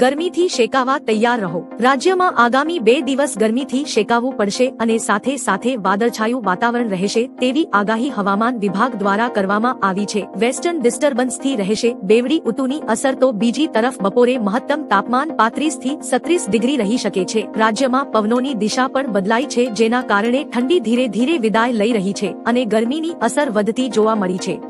ગરમીથી શેકાવા તૈયાર રહો. રાજ્યમાં આગામી બે દિવસ ગરમીથી શેકાવવું પડશે અને સાથે સાથે વાદળછાયું વાતાવરણ રહેશે તેવી આગાહી હવામાન વિભાગ દ્વારા કરવામાં આવી છે. વેસ્ટર્ન ડિસ્ટર્બન્સથી રહેશે બેવડી ઉતુની અસર તો બીજી તરફ બપોરે મહત્તમ તાપમાન પાંત્રીસથી સત્રીસ ડિગ્રી રહી શકે છે. રાજ્યમાં પવનોની દિશા પણ બદલાઈ છે જેના કારણે ઠંડી ધીરે ધીરે વિદાય લઈ રહી છે અને ગરમીની અસર વધતી જોવા મળી છે.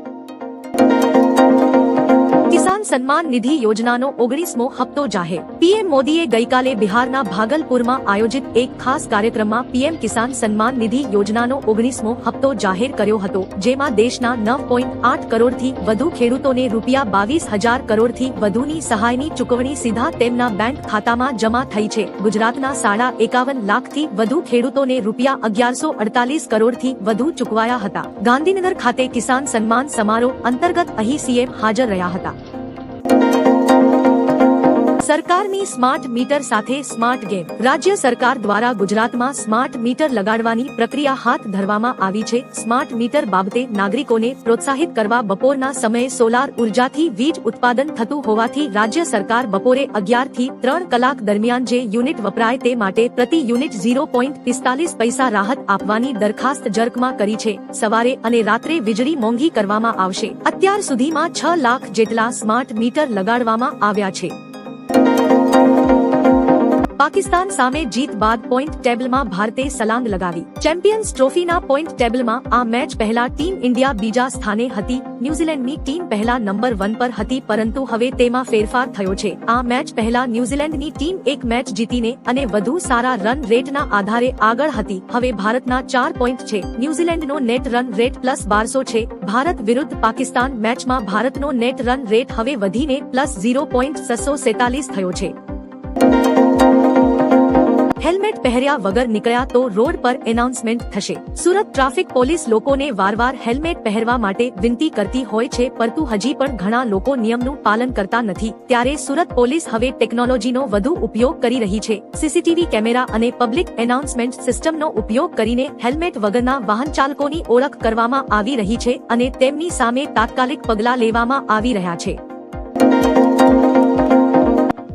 કિસાન સન્માન નિધિ યોજનાનો ઓગણીસમો હપ્તો જાહેર. પીએમ મોદીએ ગઈકાલે બિહારના ભાગલપુરમાં આયોજિત એક ખાસ કાર્યક્રમમાં પીએમ કિસાન સન્માન નિધિ યોજનાનો ઓગણીસમો હપ્તો જાહેર કર્યો હતો, જેમાં દેશના નવ પોઈન્ટ આઠ કરોડથી વધુ ખેડૂતોને રૂપિયા બાવીસ હજાર કરોડથી વધુની સહાયની ચૂકવણી સીધા તેમના બેંક ખાતામાં જમા થઈ છે. ગુજરાતના સાડા એકાવન લાખથી વધુ ખેડૂતોને રૂપિયા અગિયારસો અડતાલીસ કરોડથી વધુ ચૂકવાયા હતા. ગાંધીનગર ખાતે કિસાન સન્માન સમારોહ અંતર્ગત અહીં સીએમ હાજર રહ્યા હતા. સરકારની સ્માર્ટ મીટર સાથે સ્માર્ટ ગેમ. રાજ્ય સરકાર દ્વારા ગુજરાતમાં સ્માર્ટ મીટર લગાડવાની પ્રક્રિયા હાથ ધરવામાં આવી છે. સ્માર્ટ મીટર બાબતે નાગરિકોને પ્રોત્સાહિત કરવા બપોરના સમયે સોલાર ઉર્જાથી વીજ ઉત્પાદન થતું હોવાથી રાજ્ય સરકાર બપોરે અગિયારથી ત્રણ કલાક દરમિયાન જે યુનિટ વપરાય તે માટે પ્રતિ યુનિટ ઝીરો પોઈન્ટ પિસ્તાલીસ પૈસા રાહત આપવાની દરખાસ્ત જર્કમાં કરી છે. સવારે અને રાત્રે વીજળી મોંઘી કરવામાં આવશે. અત્યાર સુધીમાં છ લાખ જેટલા સ્માર્ટ મીટર લગાડવામાં આવ્યા છે. પાકિસ્તાન સામે જીત બાદ પોઈન્ટ ટેબલમાં ભારતે સલાંગ લગાવી. ચેમ્પિયન્સ ટ્રોફીના પોઈન્ટ ટેબલમાં આ મેચ પહેલા ટીમ ઇન્ડિયા બીજા સ્થાને હતી, ન્યુઝીલેન્ડની ટીમ પહેલા નંબર વન પર હતી પરંતુ હવે તેમાં ફેરફાર થયો છે. આ મેચ પહેલા ન્યુઝીલેન્ડની ટીમ એક મેચ જીતીને અને વધુ સારા રન રેટના આધારે આગળ હતી. હવે ભારતના ચાર પોઈન્ટ છે. ન્યુઝીલેન્ડનો નેટ રન રેટ પ્લસ બારસો છે. ભારત વિરુદ્ધ પાકિસ્તાન મેચમાં ભારતનો નેટ રન રેટ હવે વધીને પ્લસ ઝીરો પોઈન્ટ છસો સેતાલીસ થયો છે. હેલ્મેટ પહેર્યા વગર નીકળ્યા તો રોડ પર એનાઉન્સમેન્ટ થશે. સુરત ટ્રાફિક પોલીસ લોકોને વારવાર હેલ્મેટ પહેરવા માટે વિનંતી કરતી હોય છે, પરંતુ હજી પણ ઘણા લોકો નિયમનું પાલન કરતા નથી. ત્યારે સુરત પોલીસ હવે ટેકનોલોજીનો વધુ ઉપયોગ કરી રહી છે. સીસીટીવી કેમેરા અને પબ્લિક એનાઉન્સમેન્ટ સિસ્ટમનો ઉપયોગ કરીને હેલ્મેટ વગરના વાહન ચાલકોની ઓળખ કરવામાં આવી રહી છે અને તેમની સામે તાત્કાલિક પગલાં લેવામાં આવી રહ્યા છે.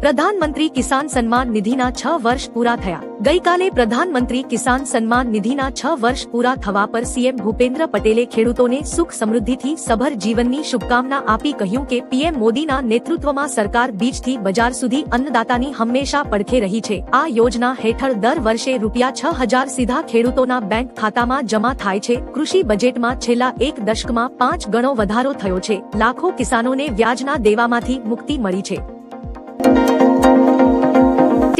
પ્રધાનમંત્રી કિસાન સન્માન નિધિના છ વર્ષ પૂરા થયા. ગઈકાલે પ્રધાનમંત્રી કિસાન સન્માન નિધિના છ વર્ષ પૂરા થવા પર સીએમ ભૂપેન્દ્ર પટેલે ખેડૂતોને સુખ સમૃદ્ધિથી સભર જીવનની શુભકામના આપી કહ્યું કે પીએમ મોદીના નેતૃત્વમાં સરકાર બીજથી બજાર સુધી અન્નદાતાની હંમેશા પડખે રહી છે. આ યોજના હેઠળ દર વર્ષે રૂપિયા છ હજાર સીધા ખેડૂતોના બેંક ખાતામાં જમા થાય છે. કૃષિ બજેટમાં છેલ્લા એક દશકમાં પાંચ ગણો વધારો થયો છે. લાખો કિસાનોને વ્યાજના દેવામાંથી મુક્તિ મળી છે.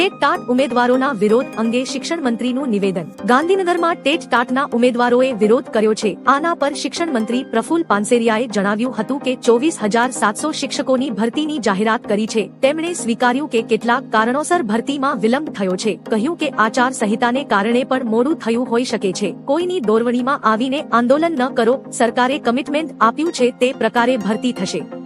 ટેટ ટાટ ઉમેદવારોના વિરોધ અંગે શિક્ષણ મંત્રીનું નિવેદન. ગાંધીનગરમાં ટેટ ટાટના ઉમેદવારોએ વિરોધ કર્યો છે. આના પર શિક્ષણ મંત્રી પ્રફુલ પાનસેરિયાએ જણાવ્યું હતું કે ચોવીસ હજાર સાતસો શિક્ષકોની ભરતીની જાહેરાત કરી છે. તેમણે સ્વીકાર્યું કે કેટલાક કારણોસર ભરતીમાં વિલંબ થયો છે. કહ્યું કે આચાર સંહિતાને કારણે પણ મોડું થયું હોઈ શકે છે. કોઈની દોરવણીમાં આવીને આંદોલન ન કરો. સરકારે કમિટમેન્ટ આપ્યું છે. તે પ્રકારે ભરતી થશે.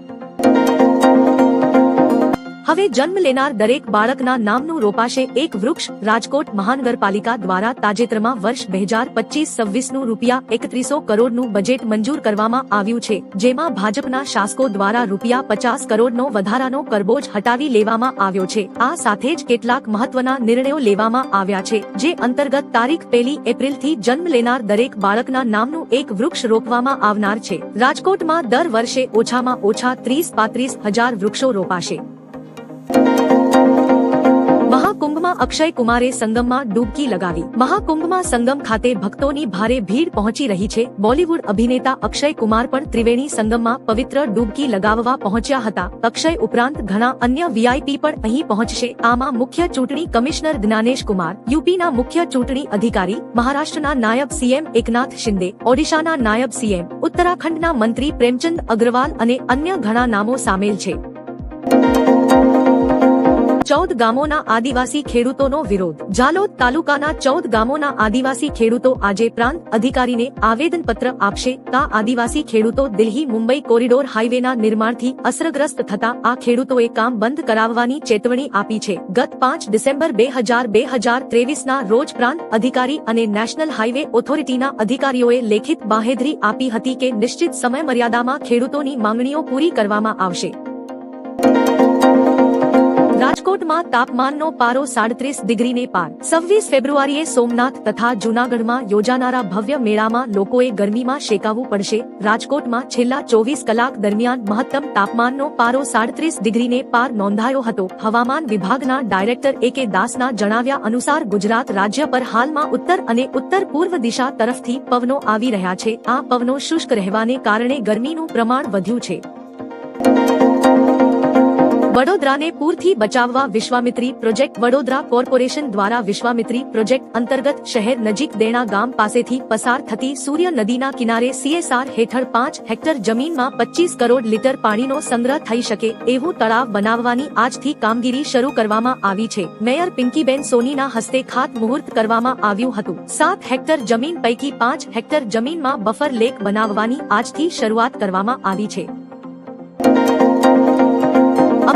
હવે જન્મ લેનાર દરેક બાળકના નામનું રોપાશે એક વૃક્ષ. રાજકોટ મહાનગરપાલિકા દ્વારા તાજેતરમાં વર્ષ બે હજાર પચીસ છવ્વીસનું રૂપિયા એકત્રીસો કરોડનું બજેટ મંજૂર કરવામાં આવ્યું છે, જેમાં ભાજપના શાસકો દ્વારા રૂપિયા પચાસ કરોડનો વધારાનો કરબોજ હટાવી લેવામાં આવ્યો છે. આ સાથે જ કેટલાક મહત્વના નિર્ણયો લેવામાં આવ્યા છે, જે અંતર્ગત તારીખ પહેલી એપ્રિલથી જન્મ લેનાર દરેક બાળકના નામનું એક વૃક્ષ રોપવામાં આવનાર છે. રાજકોટમાં દર વર્ષે ઓછામાં ઓછા ત્રીસ પાંત્રીસ હજાર વૃક્ષો રોપાશે. મહાકુંભમાં અક્ષય કુમારે સંગમમાં ડૂબકી લગાવી. મહાકુંભમાં સંગમ ખાતે ભક્તોની ભારે ભીડ પહોંચી રહી છે. બોલીવુડ અભિનેતા અક્ષય કુમાર પણ ત્રિવેણી સંગમમાં પવિત્ર ડૂબકી લગાવવા પહોંચ્યા હતા. અક્ષય ઉપરાંત ઘણા અન્ય વીઆઈપી પણ અહીં પહોંચશે. આમાં મુખ્ય ચૂંટણી કમિશનર જ્ઞાનેશ કુમાર, યુપીના મુખ્ય ચૂંટણી અધિકારી, મહારાષ્ટ્રના નાયબ સીએમ એકનાથ શિંદે, ઓડિશાના નાયબ સીએમ ઉત્તરાખંડના મંત્રી પ્રેમચંદ અગ્રવાલ અને અન્ય ઘણા નામો સામેલ છે. ચૌદ ગામોના આદિવાસી ખેડૂતોનો વિરોધ. જાલોદ તાલુકાના ચૌદ ગામોના આદિવાસી ખેડૂતો આજે પ્રાંત અધિકારીને આવેદનપત્ર આપશે. તા આદિવાસી ખેડૂતો દિલ્હી મુંબઈ કોરિડોર હાઈવેના નિર્માણથી અસરગ્રસ્ત થતા આ ખેડૂતોએ કામ બંધ કરાવવાની ચેતવણી આપી છે. ગત પાંચ ડિસેમ્બર બે હજાર બે હજાર ત્રેવીસના રોજ પ્રાંત અધિકારી અને નેશનલ હાઈવે ઓથોરિટીના અધિકારીઓએ લેખિત બાહેધરી આપી હતી કે નિશ્ચિત સમય મર્યાદામાં ખેડૂતોની માંગણીઓ પૂરી કરવામાં આવશે. રાજકોટમાં તાપમાનનો પારો સાડત્રીસ ડિગ્રીને પાર. છવ્વીસ ફેબ્રુઆરીએ સોમનાથ તથા જૂનાગઢમાં યોજાનારા ભવ્ય મેળામાં લોકોએ ગરમીમાં શેકાવવું પડશે. રાજકોટમાં છેલ્લા ચોવીસ કલાક દરમિયાન મહત્તમ તાપમાનનો પારો સાડત્રીસ ડિગ્રીને પાર નોંધાયો હતો. હવામાન વિભાગના ડાયરેક્ટર એ કે દાસના જણાવ્યા અનુસાર ગુજરાત રાજ્ય પર હાલમાં ઉત્તર અને ઉત્તર પૂર્વ દિશા તરફથી પવનો આવી રહ્યા છે. આ પવનો શુષ્ક રહેવાને કારણે ગરમીનું પ્રમાણ વધ્યું છે. વડોદરાને પૂરથી બચાવવા વિશ્વામિત્રી પ્રોજેક્ટ વડોદરા કોર્પોરેશન દ્વારા વિશ્વામિત્રી પ્રોજેક્ટ અંતર્ગત શહેર નજીક દેણા ગામ પાસેથી પસાર થતી સૂર્ય નદીના કિનારે સીએસઆર હેઠળ પાંચ હેક્ટર જમીનમાં પચીસ કરોડ લીટર પાણીનો સંગ્રહ થઈ શકે એવું તળાવ બનાવવાની આજથી કામગીરી શરૂ કરવામાં આવી છે. મેયર પિંકીબેન સોનીના હસ્તે ખાત મુહૂર્ત કરવામાં આવ્યું હતું. સાત હેક્ટર જમીન પૈકી પાંચ હેક્ટર જમીનમાં બફર લેક બનાવવાની આજથી શરૂઆત કરવામાં આવી છે.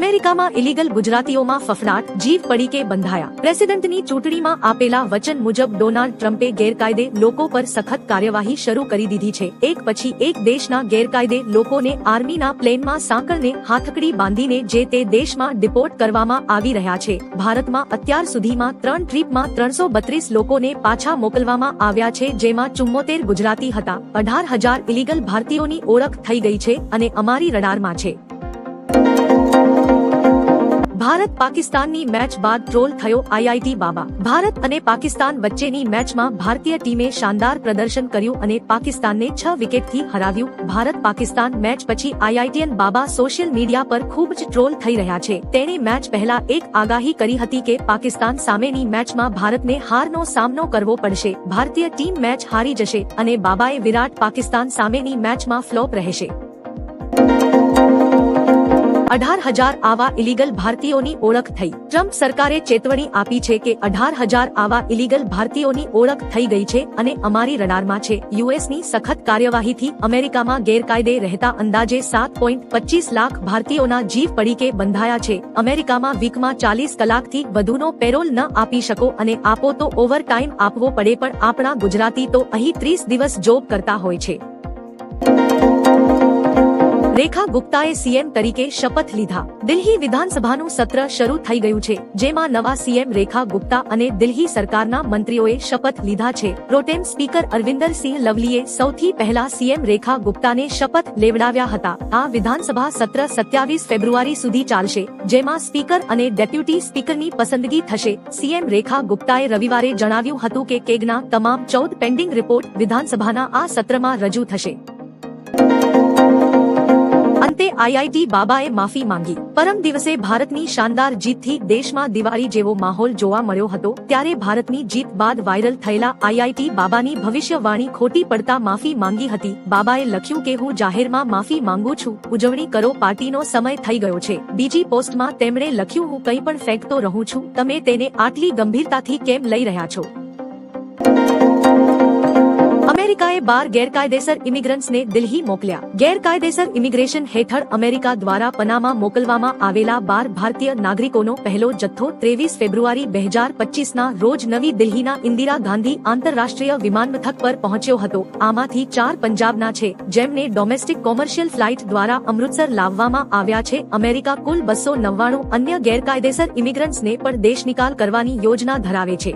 અમેરિકામાં ઇલીગલ ગુજરાતીઓમાં ફફડાટ, જીવ પડીકે બંધાયા. પ્રેસિડેન્ટની ચૂંટણીમાં આપેલા વચન મુજબ ડોનાલ્ડ ટ્રમ્પે ગેરકાયદે લોકો પર સખત કાર્યવાહી શરૂ કરી દીધી છે. એક પછી એક દેશના ગેરકાયદે લોકોને આર્મીના પ્લેનમાં સાંકળને હાથકડી બાંધીને જે તે દેશમાં ડિપોર્ટ કરવામાં આવી રહ્યા છે. ભારતમાં અત્યાર સુધીમાં ત્રણ ટ્રીપમાં ત્રણસો બત્રીસ લોકોને પાછા મોકલવામાં આવ્યા છે, જેમાં ચુમ્મોતેર ગુજરાતી હતા. અઢાર હજાર ઇલીગલ ભારતીયોની ઓળખ થઈ ગઈ છે અને અમારી રડારમાં છે. ભારત પાકિસ્તાનની મેચ બાદ ટ્રોલ થયો આઈઆઈટી બાબા. ભારત અને પાકિસ્તાન વચ્ચેની મેચમાં ભારતીય ટીમે શાનદાર પ્રદર્શન કર્યું અને પાકિસ્તાનને છ વિકેટથી હરાવ્યું. ભારત પાકિસ્તાન મેચ પછી આઈઆઈટીએન બાબા સોશિયલ મીડિયા પર ખૂબ જ ટ્રોલ થઈ રહ્યા છે. તેણે મેચ પહેલા એક આગાહી કરી હતી કે પાકિસ્તાન સામેની મેચમાં ભારતને હારનો સામનો કરવો પડશે. ભારતીય ટીમ મેચ હારી જશે અને બાબાએ વિરાટ પાકિસ્તાન સામેની મેચમાં ફ્લોપ રહેશે. અઢાર હજાર આવા ઇલીગલ ભારતીયોની ઓળખ થઈ. ટ્રમ્પ સરકારે ચેતવણી આપી છે કે અઢાર હજાર આવા ઇલીગલ ભારતીયોની ઓળખ થઈ ગઈ છે અને અમારી રડારમાં છે. યુએસની સખત કાર્યવાહીથી અમેરિકામાં ગેરકાયદે રહેતા અંદાજે સાત પોઈન્ટ પચીસ લાખ ભારતીયોના જીવ પડીકે બંધાયા છે. અમેરિકામાં વીકમાં ચાલીસ કલાકથી વધુનો પેરોલ ન આપી શકો અને આપો તો ઓવર ટાઈમ આપવો પડે પણ આપણા ગુજરાતી તો અહીં ત્રીસ દિવસ જોબ કરતા હોય છે. રેખા ગુપ્તાએ સીએમ તરીકે શપથ લીધા. દિલ્હી વિધાનસભાનું સત્ર શરૂ થઈ ગયું છે, જેમાં નવા સીએમ રેખા ગુપ્તા અને દિલ્હી સરકારના મંત્રીઓએ શપથ લીધા છે. પ્રોટેમ સ્પીકર અરવિંદર સિંહ લવલીએ સૌથી પહેલા સીએમ રેખા ગુપ્તાને શપથ લેવડાવ્યા હતા. આ વિધાનસભા સત્ર સત્યાવીસ ફેબ્રુઆરી સુધી ચાલશે, જેમાં સ્પીકર અને ડેપ્યુટી સ્પીકરની પસંદગી થશે. સીએમ રેખા ગુપ્તાએ રવિવારે જણાવ્યું હતું કે કેગના તમામ ચૌદ પેન્ડિંગ રિપોર્ટ વિધાનસભાના આ સત્રમાં રજૂ થશે. અંતે આઈઆઈટી બાબાએ માફી માંગી. પરમ દિવસે ભારતની શાનદાર જીતથી દેશમાં દિવાળી જેવો માહોલ જોવા મળ્યો હતો, ત્યારે ભારતની જીત બાદ વાયરલ થયેલા આઈઆઈટી બાબાની ભવિષ્યવાણી ખોટી પડતા માફી માંગી હતી. બાબાએ લખ્યું કે, હું જાહેરમાં માફી માંગુ છું. ઉજવણી કરો. પાર્ટીનો સમય થઈ ગયો છે. બીજી પોસ્ટમાં તેમણે લખ્યું, હું કંઈ પણ ફેંકતો રહું છું. તમે તેને આટલી ગંભીરતાથી કેમ લઈ રહ્યા છો? અમેરિકાએ બાર ગેરકાયદેસર ઇમિગ્રન્ટ્સને દિલ્હી મોકલ્યા. ગેરકાયદેસર ઇમિગ્રેશન હેઠળ અમેરિકા દ્વારા પનામા મોકલવામાં આવેલા બાર ભારતીય નાગરિકોનો પહેલો જથ્થો ત્રેવીસ ફેબ્રુઆરી બે હજાર પચીસના રોજ નવી દિલ્હીના ઇન્દિરા ગાંધી આંતરરાષ્ટ્રીય વિમાનમથક પર પહોંચ્યો હતો. આમાંથી ચાર પંજાબના છે, જેમને ડોમેસ્ટિક કોમર્શિયલ ફ્લાઇટ દ્વારા અમૃતસર લાવવામાં આવ્યા છે. અમેરિકા કુલ બસો નવ્વાણું અન્ય ગેરકાયદેસર ઇમિગ્રન્ટ્સને પણ દેશ નિકાલ કરવાની યોજના ધરાવે છે.